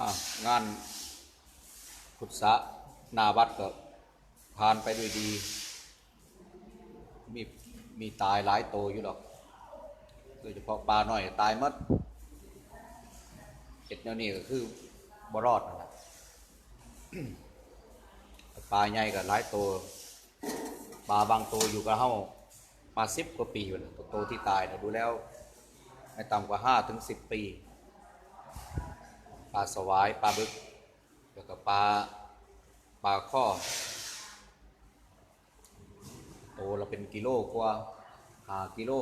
างานขุดสะนาวัดก็ผ่านไปด้วยดี มีมีตายหลายโตวอยู่หรอกโดยเฉพาะปลาหน่อยตายหมดเห็ดแนวนี้ก็คือบรอดนะปลาใหญ่กับหลายตัวปลาบางตัวอยู่กับเฮามาสิบกว่าปีอยู่นะตัวโตที่ตายนะดูแล้วไม่ต่ำกว่าห้าถึงสิบปี ปลาสวายปลาบึก แล้วก็ปลาปลาข้อโตเราเป็นกิโลกว่าหากิโล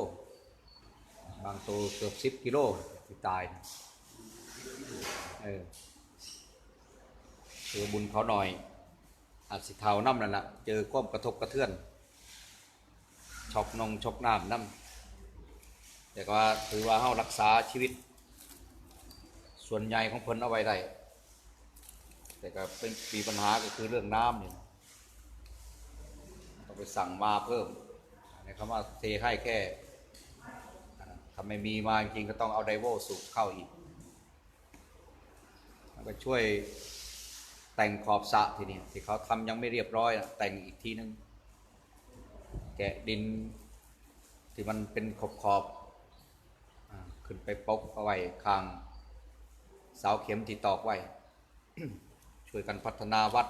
บางตัวเกือบสิบกิโลที่ตายเออเจอบุญเขาหน่อย อาจสิเทาน้ำนั่นแหละเจอความกระทบกระเทือนชกนงชกน้ำน้ำแต่ว่าถือว่าเฮารักษาชีวิต ส่วนใหญ่ของเพิ่นเอาไว้ได้ แต่ก็เป็นมีปัญหาก็คือเรื่องน้ำนี่ต้องไปสั่งมาเพิ่มในคำว่าเทให้แค่อ่าถ้าไม่มีมาจริงก็ต้องเอาไดโวสูบเข้าอีกแล้วก็ช่วยแต่งขอบสระทีนี้ที่เขาทำยังไม่เรียบร้อยนะแต่งอีกทีนึง แกะดินที่มันเป็นขอบขอบขึ้นไปปกเอาไว้ข้าง เสาเข็มที่ตอกไว้ ช่วยกันพัฒนาวัด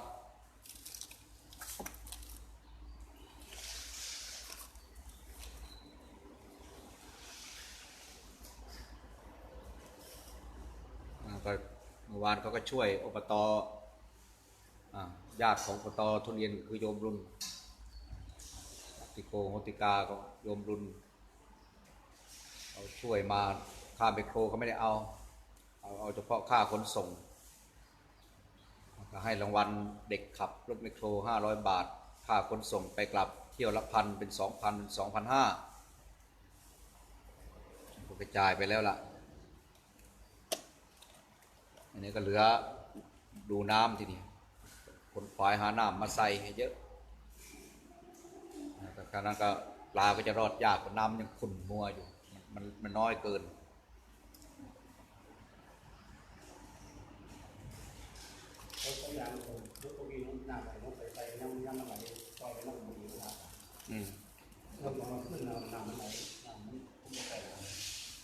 ก็เมื่อวานเขาก็ช่วยอบตญาติของอบตทุเรียนคือโยมรุนติโกโหติกาก็โยมรุนเขาช่วยมาค่าไมโครเขาไม่ได้เอา เอาเอาเฉพาะค่าขนส่งก็ให้รางวัลเด็กขับรถไมโครห้าร้อยบาท ค่าขนส่งไปกลับเที่ยวละพันเป็นสองพันเป็นสองพันห้าก็กระจายไปแล้วล่ะ อันนี้ก็เหลือดูน้ำทีนี้คนควายหาน้ำมาใส่ให้เยอะแต่ครั้นั้นก็ปลาก็จะรอดยากเพราะน้ำยังขุ่นมัวอยู่ มันมันน้อยเกิน เขาพยายามคนยกตัววีน้ำหน้าไปน้ำใส่ใส่น้ำน้ำมันไหลต่อไปน้ำมันดีนะครับอืมน้ำมันขึ้นน้ำน้ำมันไหลน้ำมันขึ้นไป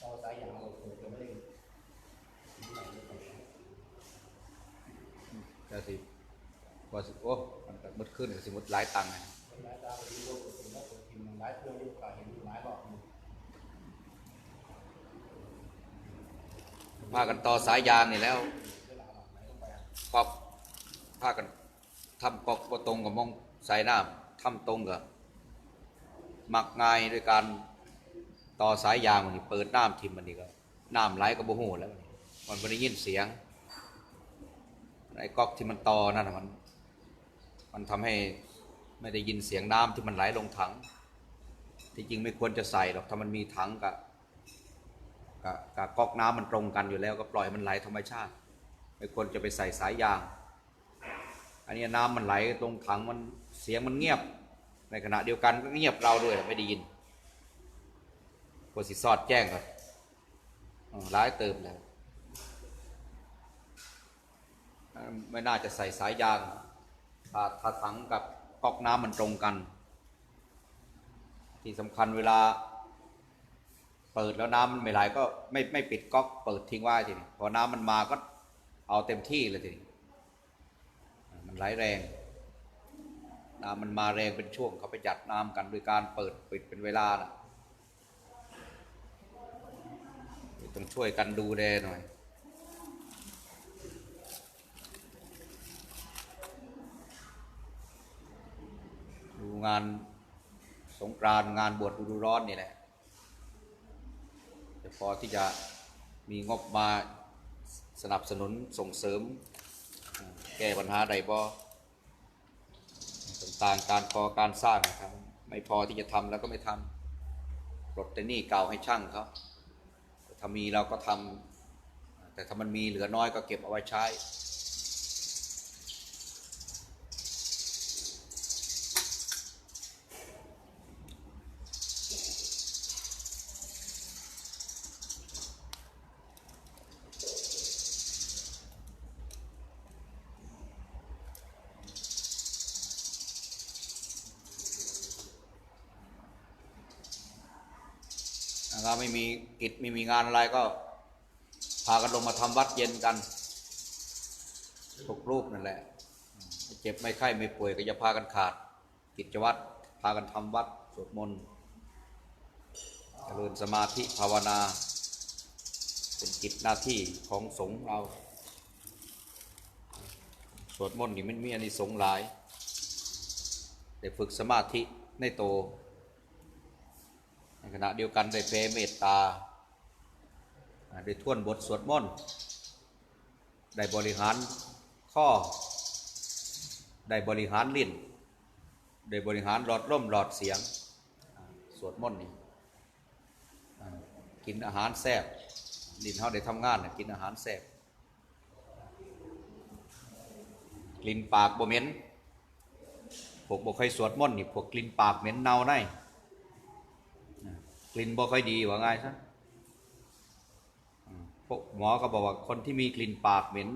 ต่อสายยางเราเปิดจะไม่ได้ไหลไปก็สิว่าสิโอ้มันก็มืดขึ้นก็สิมุดหลายตังค์อะเป็นหลายตาไปดูว่าเปิดเป็นแล้วเปิดพิมพ์หลายเพื่องยุคเก่าเห็นหลายรอบพากันต่อสายยางนี่แล้วเวลาไหลลงไปอ พากันทำกอกบ่ตรงกับมองสายน้ำทำตรงกับมักง่ายด้วยการต่อสายยางมันนี่เปิดน้ำทิมมันนี่ก็น้ำไหลก็บ่ฮู้แล้วบันี้มันบ่ได้ยินเสียงไอ้ก๊อกที่มันต่อนั่นมันมันทำให้ไม่ได้ยินเสียงน้ำที่มันไหลลงถัง ที่จริงไม่ควรจะใส่หรอกถ้ามันมีถังกับกับกับก๊อกน้ำมันตรงกันอยู่แล้ว ก็ปล่อยมันไหลธรรมชาติ ไม่ควรจะไปใส่สายยาง อันนี้น้ำมันไหลลงถังมันเสียงมันเงียบ ในขณะเดียวกันก็เงียบเราด้วยไม่ได้ยินควรสิสอดแจ้งก่อนร้ายเติมแล้วไม่น่าจะใส่สายยางถ้าถ้าถังกับก๊อกน้ำมันตรงกัน ที่สำคัญเวลา เปิดแล้วน้ำมันไม่ไหลก็ไม่ไม่ปิดก๊อกเปิดทิ้งไว้ทีนี้พอน้ำมันมาก็เอาเต็มที่เลยทีนี้ ไหลแรง น้ำมันมาแรงเป็นช่วงเขาไปจัดน้ำกันโดยการเปิดปิดเป็นเวลานะต้องช่วยกันดูแลหน่อยดูงานสงกรานงานบวชฤดูร้อนนี่แหละจะพอที่จะมีงบมาสนับสนุนส่งเสริม แก้ปัญหาใดบ่ต่างๆการพอการสร้างนะครับ ไม่พอที่จะทำแล้วก็ไม่ทำปลดแต่นี่เก่าให้ช่างเขาถ้ามีเราก็ทำแต่ถ้ามันมีเหลือน้อยก็เก็บเอาไว้ใช้ ไม่มีกิจไม่มีงานอะไรก็ พากันลงมาทำวัดเย็นกันทุกรูปนั่นแหละเจ็บไม่ไข้ไม่ป่วยก็จะพากันขาด กิจวัตรพากันทำวัดสวดมนต์เจริญสมาธิภาวนา เป็นกิจหน้าที่ของสงฆ์เรา สวดมนต์นี่มันมีอานิสงส์หลาย ได้ฝึกสมาธิในโต ขณะเดียวกันได้แผ่เมตตา ได้ท่วนบทสวดมนต์ ได้บริหารข้อ ได้บริหารลิ้น ได้บริหารหลอดล่มหลอดเสียง สวดมนต์นี่กินอาหารแซ่บลิ้นเขาได้ทำงานน่ะกินอาหารแซ่บกลิ่นปากบ่เหม็นพวกบ่เคยสวดมนต์นี่พวกกลิ่นปากเหม็นเน่าในอ่ ลิ่นบ่ค่อยดีว่าง่ายซะพวกหมอก็บอกว่าคนที่มีกลิ่นปากเหม็น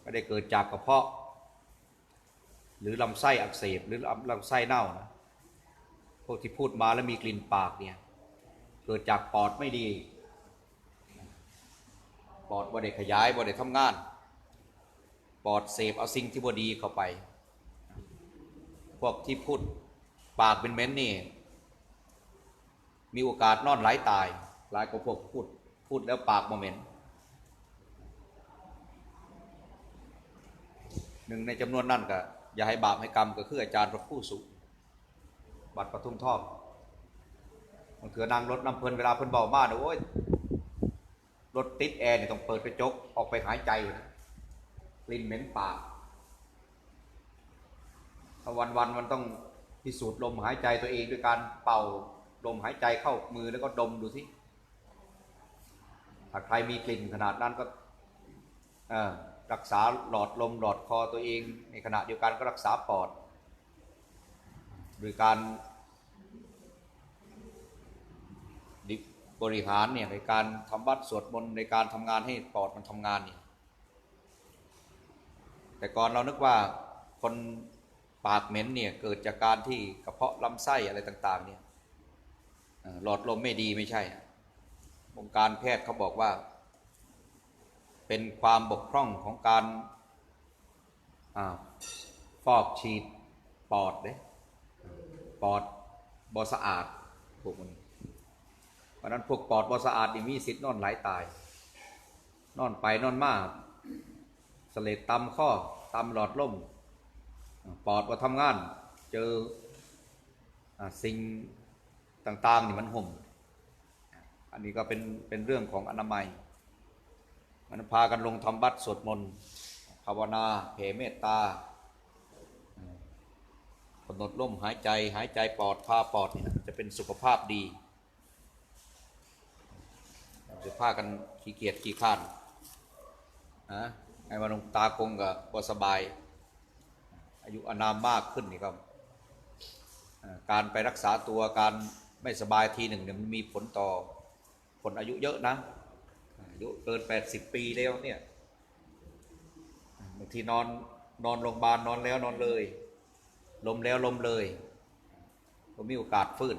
ไม่ได้เกิดจากกระเพาะ หรือลำไส้อักเสบหรือลำไส้เน่านะพวกที่พูดมาแล้วมีกลิ่นปากเนี่ยเกิดจากปอดไม่ดี ปอดบ่ได้ขยายบ่ได้ทำงาน ปอดเสพเอาสิ่งที่บ่ดีเข้าไป พวกที่พูดปากเป็นเม้นนี่ มีโอกาสนอนไหลตายหลายกว่าพวกพูดพูดแล้วปากบ่เหม็นหนึ่งในจำนวนนั่นก็อย่าให้บาปให้กรรมก็คืออาจารย์พระผู้สุบัตรปทุมทอบบางเถือนางรถน้ำเพลินเวลาเพลินเบามากนะโอ้ยรถติดแอร์เนี่ยต้องเปิดกระจกออกไปหายใจอยู่นะกลิ่นเหม็นปากถ้าวันวันมันต้องพิสูจน์ลมหายใจตัวเองด้วยการเป่า ลมหายใจเข้ามือแล้วก็ดมดูสิถ้าใครมีกลิ่นขนาดนั้นก็รักษาหลอดลมหลอดคอตัวเอง ในขณะเดียวกันก็รักษาปอด โดยการบริหารเนี่ยในการทำวัดสวดมนต์ในการทำงานให้ปอดมันทำงานเนี่ยแต่ก่อนเรานึกว่าคนปากเหม็นเนี่ยเกิดจากการที่กระเพาะลำไส้อะไรต่างๆเนี่ย หลอดลมไม่ดีไม่ใช่วงการแพทย์เขาบอกว่า เป็นความบกพร่องของการอฟอกฉีดปอดเด้ปอดบอสะอาดพวกมันเพราะนั้นพวกปอดบอสะอาดนี่มีสิทธิ์นอนไหลาตาย นอนไปนอนมาสเลดตำข้อตำหลอดลมปอดมาทำงาน เจออสิ่ง ต่างๆนี่มันห่ม อันนี้ก็เป็นเป็นเรื่องของอนามัย มันพากันลงทำบัตรสวดมนต์ภาวนาเพเมตตากำหนดลมหายใจหายใจปอดพาปอดเนี่ยจะเป็นสุขภาพดีจะพากันขี้เกียจขี้ข้านนะไอ้วันลงตากงกับสบาย อายุอนามมากขึ้นนี่ก็อ่าการไปรักษาตัวการ ไม่สบายทีหนึ่งเนี่ยมันมีผลต่อคนอายุเยอะนะอายุเกิน80ปีแล้วเนี่ยบางทีนอนนอนโรงพยาบาลนอนแล้วนอนเลยลมแล้วลมเลยก็มีโอกาสฟื้น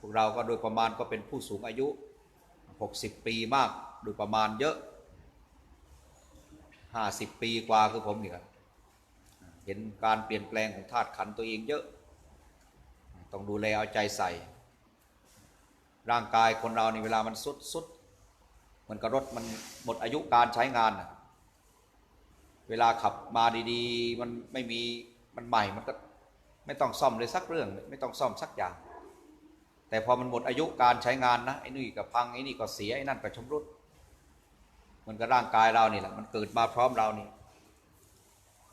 พวกเราก็โดยประมาณก็เป็นผู้สูงอายุ 60 ปีมากโดยประมาณเยอะ 50 ปีกว่าคือผมนี่ครับเห็นการเปลี่ยนแปลงของธาตุขันตัวเองเยอะ ต้องดูแลเอาใจใส่ ร่างกายคนเราในเวลามันสุดสุดมือนกับรถมันหมดอายุการใช้งาน เวลาขับมาดีๆ มันไม่มีมันใหม่มันก็ไม่ต้องซ่อมเลยสักเรื่อง ไม่ต้องซ่อมสักอย่าง แต่พอมันหมดอายุการใช้งานนะไอ้นี่ก็พังไอ้นี่ก็เสียไอ้นั่นก็ชำรุดมันก็ร่างกายเรานี่แหละมันเกิดมาพร้อมเรานี่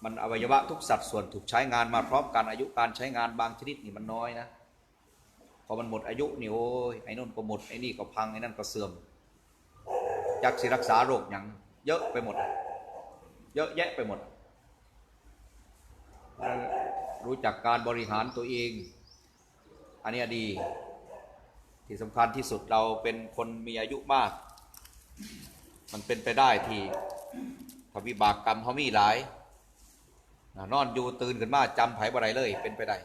มันอวัยวะทุกสัดส่วนถูกใช้งานมาพร้อมกันอายุการใช้งานบางชนิดนี่มันน้อยนะพอมันหมดอายุนี่โอ้ยไอ้นู่นก็หมดไอ้นี่ก็พังไอ้นั่นก็เสื่อมยักษ์สิรักษาโรคอย่างเยอะไปหมด เยอะแยะไปหมด รู้จักการบริหารตัวเอง อันนี้ดี ที่สำคัญที่สุดเราเป็นคนมีอายุมาก มันเป็นไปได้ที่ถ้าวิบากกรรมเขามีหลาย นะนอนอยู่ตื่นขึ้นมาจำไผ่บ่ไรเลย เป็นไปได้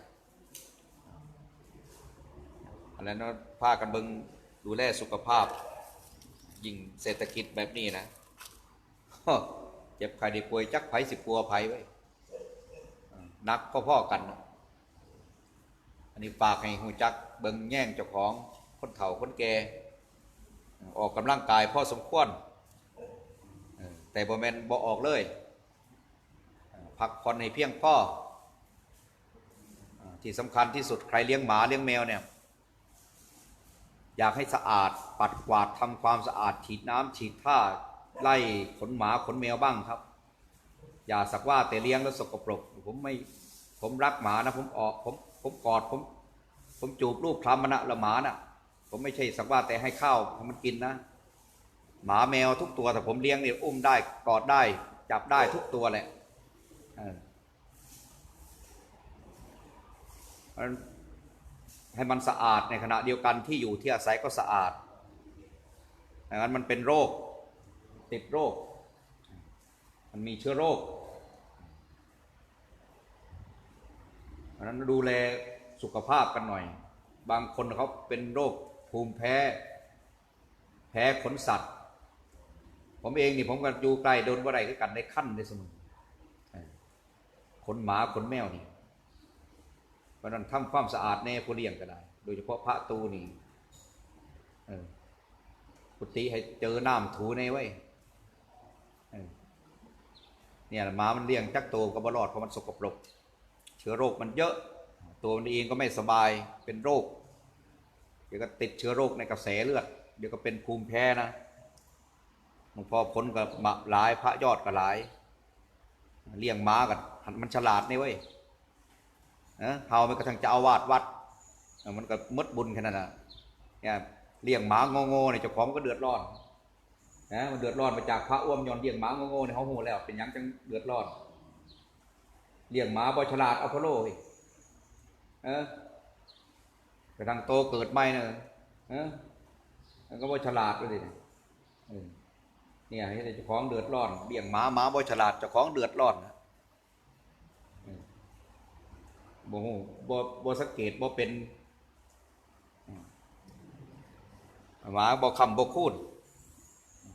อันนั้นนะพากันเบิงดูแลสุขภาพ ยิ่งเศรษฐกิจแบบนี้นะเจ็บไข้ได้ป่วยจักไผ่สิกลัวไผ่ไว้นักพ่อๆกัน อันนี้ฝากให้หูจักเบิงแย่งเจ้าของคนเฒ่าคนแก่ออกกำลังกายพอสมควรแต่บ่แมนบ่ออกเลย พักผ่อนให้เพียงพอเอที่สำคัญที่สุดใครเลี้ยงหมาเลี้ยงแมวเนี่ยอยากให้สะอาดปัดกวาดทำความสะอาดฉีดน้ำฉีดท่าไล่ขนหมาขนแมวบ้างครับ อย่าสักว่าแต่เลี้ยงแล้วสกปรก ผมไม่ผมรักหมานะผมออกผมผมกอดผมผมจูบรูปคลำมันนะละหมาน่ะ ผมไม่ใช่สักว่าแต่ให้ข้าวให้มันกินนะ หมาแมวทุกตัวแต่ผมเลี้ยงเนี่ยอุ้มได้กอดได้ จับได้ทุกตัวแหละ ให้มันสะอาดในขณะเดียวกันที่อยู่ที่อาศัยก็สะอาดดังนั้นมันเป็นโรคติดโรค มันมีเชื้อโรคเพราะนั้นดูแลสุขภาพกันหน่อย บางคนเขาเป็นโรคภูมิแพ้ แพ้ขนสัตว์ ผมเองนี่ผมก็อยู่ใกล้โดนว่าไรก็กันได้ขั้นได้เสมอ ขนหมาขนแมวนี่เพราะนั้นทำความสะอาดแน่ผู้เลี้ยงก็ได้ โดยเฉพาะพระตูนี่กุฏิให้เจอน้ำถูในไว้เออเนี่ยหมามันเลี้ยงจักโตก็บรอดเพราะมันสกปรก เชื้อโรคมันเยอะ ตัวมันเองก็ไม่สบายเป็นโรค เดี๋ยวก็ติดเชื้อโรคในกระแสเลือด เดี๋ยวก็เป็นภูมิแพ้นะหลวงพ่อพ้นกับหลายพระยอดก็หลาย เลี้ยงม้ากันมันฉลาดนี่เว้ยนะเฮามันกระทั่งจะเอาวาดวัด มันก็มดบุญแค่นั้นนะเนี่ยเลี้ยงหมาโง่ๆเนี่ยเจ้าของก็เดือดร้อนนะมันเดือดร้อนมาจากพระอ้วมยอนเลี้ยงหมาโง่ๆเนี่ยเขาหูแล้ว เป็นยังจังเดือดร้อนเลี้ยงหมาบอฉลาดเอาพโลเฮ้ยเออกระทั่งโตเกิดใหม่เนอะเออก็บอฉลาดเลยดิ เนี่ยให้เจ้าของเดือดร้อนเลี้ยงหมาหมาบอฉลาดเจ้าของเดือดร้อนนะบ่ฮู้บ่บ่สังเกตบ่เป็นมหมาบ่คำบ่คูน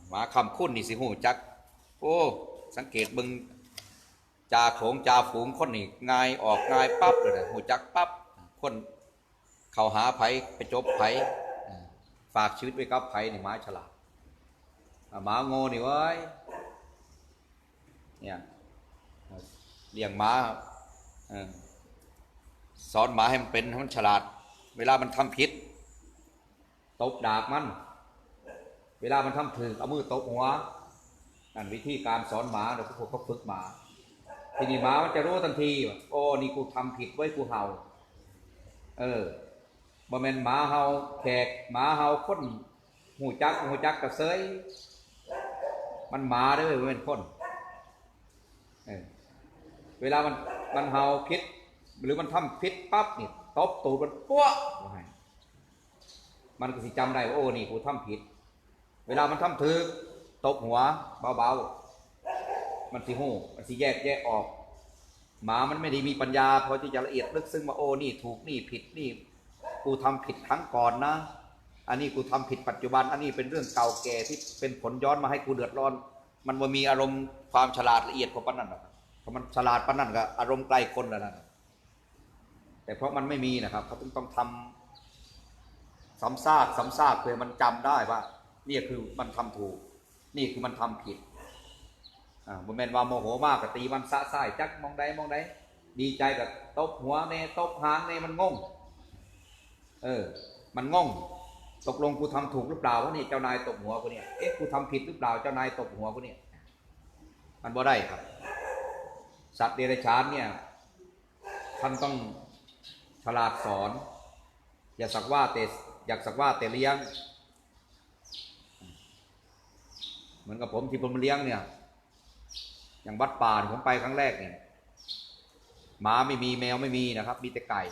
หมาคำคูนนี่สิฮู้จัก โอ้ สังเกตเบิ่งจ่าโขงจ่าฝูงคนนี่ง่ายออกง่ายปั๊บเลยนะฮู้จักปั๊บคนเข้าหาไผไปจบไผ่ฝากชีวิตไว้กับไผนี่หมาฉลาด มาโง่นี่เว้ยเนี่ยเลี้ยงหมาอสอนหมาให้มันเป็นให้มันฉลาด เวลามันทำผิดตบดากมัน เวลามันทำถึกเอามือตบหัวนั่นวิธีการสอนหมาเดี๋ยวพวกเขาฝึกหมา ทีนี้หมามันจะรู้ทันทีว่าโอ้นี่กูทำผิดไว้กูเห่า เออบ่แม่นหมาเห่าแขกหมาเห่าคนหูจักหูจักกระเซย มันหมาเด้อบ่แม่นคนเเวลามันมันเห่าผิดหรือมันทำผิดปั๊บนี่ตบตูดมันปั้วมันก็สิจำได้ว่าโอ้นี่กูทำผิด เวลามันทำถึกตบหัวเบาๆ มันสิหูมันสิแยกแยกออก หมามันไม่ได้มีปัญญาพอที่จะละเอียดลึกซึ้งมาโอ้นี่ถูกนี่ผิดนี่ กูทำผิดครั้งก่อนนะ อันนี้กูทำผิดปัจจุบัน อันนี้เป็นเรื่องเก่าแก่ที่เป็นผลย้อนมาให้กูเดือดร้อน มันว่ามีอารมณ์ความฉลาดละเอียดกว่าปนนั้นหรอกเพราะมันฉลาดปนนั้นก็อารมณ์ไกลคนแล้วนะแต่เพราะมันไม่มีนะครับเขาต้องต้องทำซ้ำซากซ้ำซากเพื่อมันจำได้ว่านี่คือมันทำถูก นี่คือมันทำผิดอ่าบ่แมนว่าโมโหมากกตีมันสะสายจักมองใดมองใดดีใจกับตบหัวเนตบหางเนมันงง เออ มันงง ตกลงกูทำถูกหรือเปล่าวะนี่เจ้านายตบหัวกูเนี่ยเอ๊ะกูทำผิดหรือเปล่าเจ้านายตบหัวกูเนี่ยมันบ่ได้ครับ สัตว์เดรัจฉานเนี่ยท่านต้องฉลาดสอน อย่าสักว่าแต่อยากสักว่าแต่เลี้ยงเหมือนกับผมที่ผมเลี้ยงเนี่ย อย่างวัดป่าผมไปครั้งแรกเนี่ยหมาไม่มีแมวไม่มีนะครับ มีแต่ไก่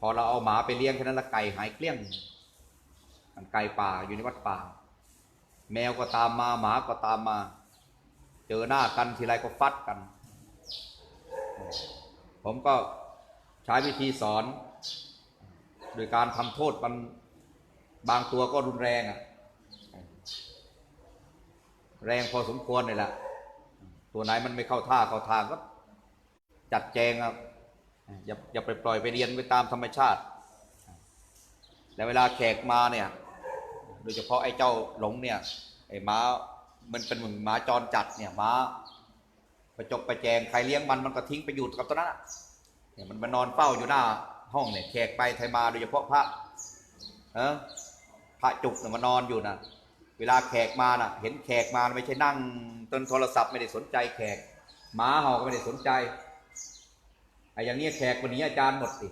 พอเราเอาหมาไปเลี้ยงแค่นั้นละไก่หายเกลี้ยง มันไก่ป่าอยู่ในวัดป่า แมวก็ตามมาหมาก็ตามมา เจอหน้ากันทีไรก็ฟัดกัน ผมก็ใช้วิธีสอน โดยการทำโทษมันบางตัวก็รุนแรงอะแรงพอสมควรเลยล่ะ ตัวไหนมันไม่เข้าท่าเข้าทางก็จัดแจงครับ อย่าอย่าไปปล่อยไปเรียนไปตามธรรมชาติแต่เวลาแขกมาเนี่ย โดยเฉพาะไอ้เจ้าหลงเนี่ย ไอ้ม้า มันเป็นเหมือนหมาจรจัดเนี่ยม้าประจบประแจงใครเลี้ยงมันมันก็ทิ้งไปอยู่กับตัวนั้นเนี่ยมันมานอนเฝ้าอยู่หน้าห้องเนี่ยแขกไปไทยมาโดยเฉพาะพระเออพระจุกเนี่ยมานอนอยู่นะเวลาแขกมาน่ะ เห็นแขกมาไม่ใช่นั่งตนโทรศัพท์ไม่ได้สนใจแขกหมาเห่าก็ไม่ได้สนใจ อ้อย่างเนี้ยแขกวันนี้อาจารย์หมดสิ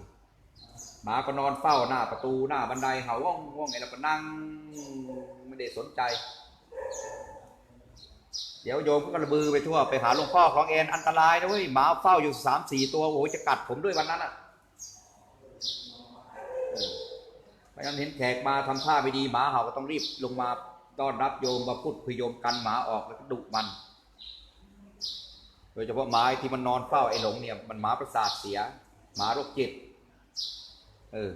หมาก็นอนเฝ้าหน้าประตูหน้าบันไดเห่าว่องว่องไงเราก็นั่งไม่ได้สนใจ เดี๋ยวโยมก็ระบือไปทั่วไปหาหลวงพ่อของเอ็นอันตรายนะเว้ยหมาเฝ้าอยู่สามสี่ตัวโอ้จะกัดผมด้วยวันนั้นอะพราะฉะนั้นเห็นแขกมาทำท่าไม่ดีหมาเห่าก็ต้องรีบลงมาต้อนรับโยมมาพูดคุยโยมกันหมาออกแล้วก็ดุมัน ดยเฉพาะหมาไอ้ที่มันนอนเฝ้าไอ้หลงเนี่ยมันหมาประสาทเสีย หมาโรคจิต เออ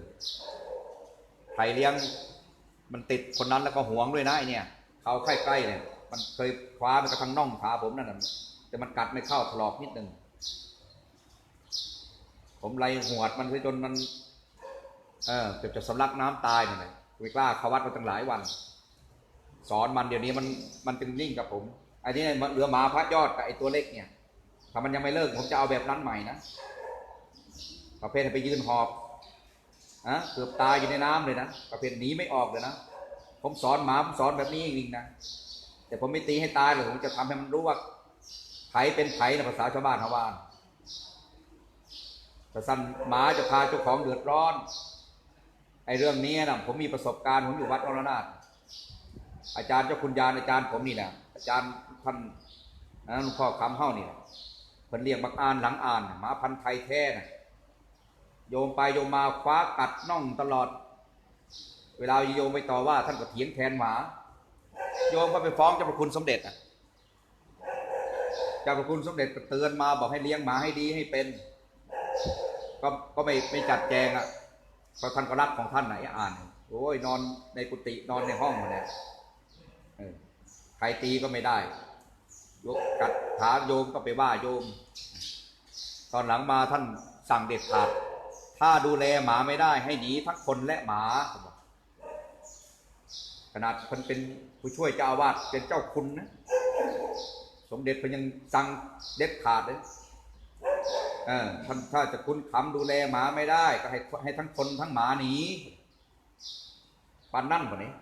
ใครเลี้ยงมันติดคนนั้นแล้วก็หวงด้วยนะไอเนี่ย เขาใกล้ๆเนี่ย มันเคยคว้าไปกระทั่งน่องขาผมนั่นน่ะแต่มันกัดไม่เข้าถลอกนิดหนึ่งผมไล่หวดมันไปจนมัน เออเกือบจะสำลักน้ำตายนั่นเลยไม่กล้าเขาวัดมาตั้งหลายวัน สอนมันเดี๋ยวนี้มันมันเป็นนิ่งกับผมไอ้นี่เหลือหมาพระยอดกับไอ้ตัวเล็กเนี่ย ถ้ามันยังไม่เลิกผมจะเอาแบบนั้นใหม่นะประเภทไปยืนหอบอะเกือบตายอยู่ในน้ำเลยนะประเภทหนีไม่ออกเลยนะผมสอนหมาผมสอนแบบนี้จริงๆนะแต่ผมไม่ตีให้ตายหรอกผมจะทำให้มันรู้ว่าไผเป็นไผในภาษาชาวบ้านชาวบ้านแต่สั้นหมาจะพาเจ้าของเดือดร้อนไอ้เรื่องนี้นะผมมีประสบการณ์ผมอยู่วัดนรนาถอาจารย์เจ้าคุณยานอาจารย์ผมนี่นะอาจารย์ท่านนะหลวงพ่อคำเฮ้านี่นะ พิ่นเรียกบักอ่านหลังอ่านหมาพันธุ์ไทยแท้นะโยมไปโยมมาคว้ากัดน่องตลอด เวลาโยมไปต่อว่า ท่านก็เถียงแทนหมา โยมก็ไปฟ้องเจ้าพระคุณสมเด็จอะเจ้าพระคุณสมเด็จเตือนมาบอกให้เลี้ยงหมาให้ดีให้เป็น ก็ก็ไม่ไม่จัดแจงอะเพราะท่านก็รักของท่านไหนอ่าน โอ้ยนอนในกุฏินอนในห้องหมดเนี่ยใครตีก็ไม่ได้ ยกกัดขาโยมก็ไปว่าโยม ตอนหลังมาท่านสั่งเด็ดขาด ถ้าดูแลหมาไม่ได้ให้หนีทั้งคนและหมาขนาดคนเป็นผู้ช่วยเจ้าอาวาสเป็นเจ้าคุณนะ สมเด็จเพิ่นยังสั่งเด็ดขาดเลยเออท่านถ้าจะคุณคำดูแลหมาไม่ได้ ก็ให้ให้ทั้งคนทั้งหมาหนีปานนั่นกว่านี้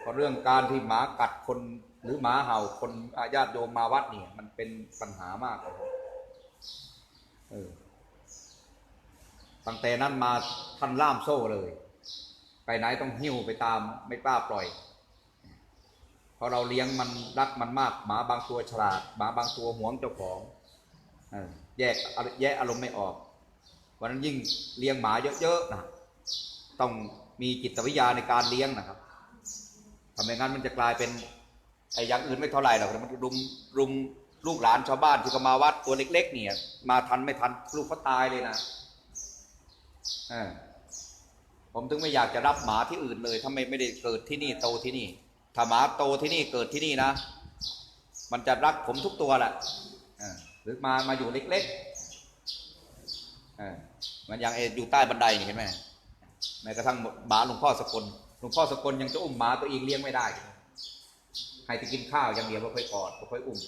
เพราะเรื่องการที่หมากัดคน หรือหมาเห่าคนอาญาติโยมมาวัดเนี่ย มันเป็นปัญหามากครับเออตั้งแต่นั้นมาท่านล่ามโซ่เลย ไปไหนต้องหิ้วไปตามไม่กล้าปล่อย เพราะเราเลี้ยงมันรักมันมากหมาบางตัวฉลาดหมาบางตัวหวงเจ้าของอแยกแยกอารมณ์ไม่ออกวันนั้นยิ่งเลี้ยงหมาเยอะๆนะต้องมีจิตวิทยาในการเลี้ยงนะครับทำไมงั้นมันจะกลายเป็น ไอ้อย่างอื่นไม่เท่าไหร่หรอกแต่มันรุมรุมลูกหลานชาวบ้านที่ก็มาวัดตัวเล็ก ๆ เนี่ย มาทันไม่ทันลูกเขาตายเลยนะผมถึงไม่อยากจะรับหมาที่อื่นเลยถ้าไม่ไม่ได้เกิดที่นี่โตที่นี่ ถ้าหมาโตที่นี่เกิดที่นี่นะ มันจะรักผมทุกตัวแหละหรือมามาอยู่เล็กๆมันยังเออยู่ใต้บันไดเห็นไหมแม้กระทั่งหมาหลวงพ่อสกลหลวงพ่อสกลยังจะอุ้มหมาตัวเองเลี้ยงไม่ได้ ให้จะกินข้าวอย่างเดียวไม่ค่อยกอดมาค่อยอุ้ม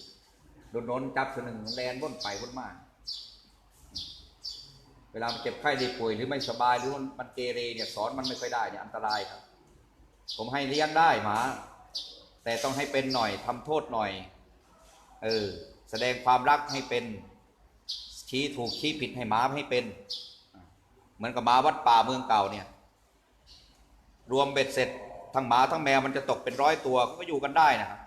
โดนโดนจับสนึงแลนบนไปบนมาเวลามันเจ็บไข้ได้ป่วยหรือไม่สบายหรือมันมันเกเรเนี่ยสอนมันไม่ค่อยได้เนี่ยอันตรายครับ ผมให้เลี้ยงได้หมาแต่ต้องให้เป็นหน่อยทำโทษหน่อย เออ แสดงความรักให้เป็นชี้ถูกชี้ผิดให้หมาให้เป็น เหมือนกับหมาวัดป่าเมืองเก่าเนี่ย รวมเบ็ดเสร็จ ทั้งหมาทั้งแมวมันจะตกเป็นร้อยตัวเขาก็อยู่กันได้นะครับ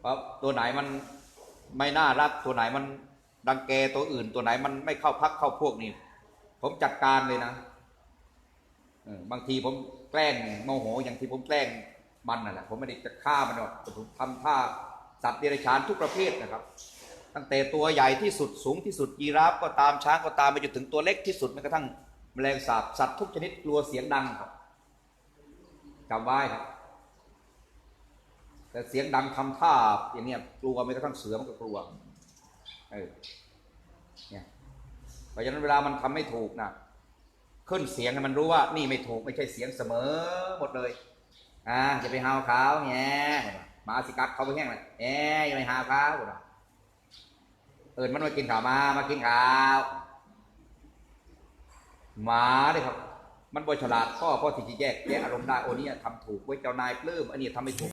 เพราะตัวไหนมันไม่น่ารักตัวไหนมันดังแกตัวอื่น ตัวไหนมันไม่เข้าพักเข้าพวกนี่ผมจัดการเลยนะบางทีผมแกล้งโมโหอย่างที่ผมแกล้งมันน่ะแหละผมไม่ได้จะฆ่ามันหรอกแต่ผมทำท่าสัตว์เดรัจฉานทุกประเภทนะครับ ตั้งแต่ตัวใหญ่ที่สุดสูงที่สุดยีราฟก็ตามช้างก็ตามไปจนถึงตัวเล็กที่สุดแม้กระทั่งแมลงสาบสัตว์ทุกชนิดกลัวเสียงดังครับ จำไว้ครับ แต่เสียงดังทำท่าอย่างเนี้ยกลัวแม้กระทั่งเสือมันก็กลัวเออเนี่ยเพราะฉะนั้นเวลามันทำไม่ถูกนะขึ้นเสียงให้มันรู้ว่านี่ไม่ถูกไม่ใช่เสียงเสมอหมดเลยอ่าจะไปหาวเขาแง่หมาสิกัดเขาไปแห้งเลยแง่อย่าไปหาวเขาเอิญมันมากินข้าวมามากินข้าวหมาเลยครับ มันบริฉลาดพ่อพ่อที่จะแยกแยะอารมณ์ได้โอ้นี่ทำถูกไว้เจ้านายปลื้มอันนี้ทำไม่ถูก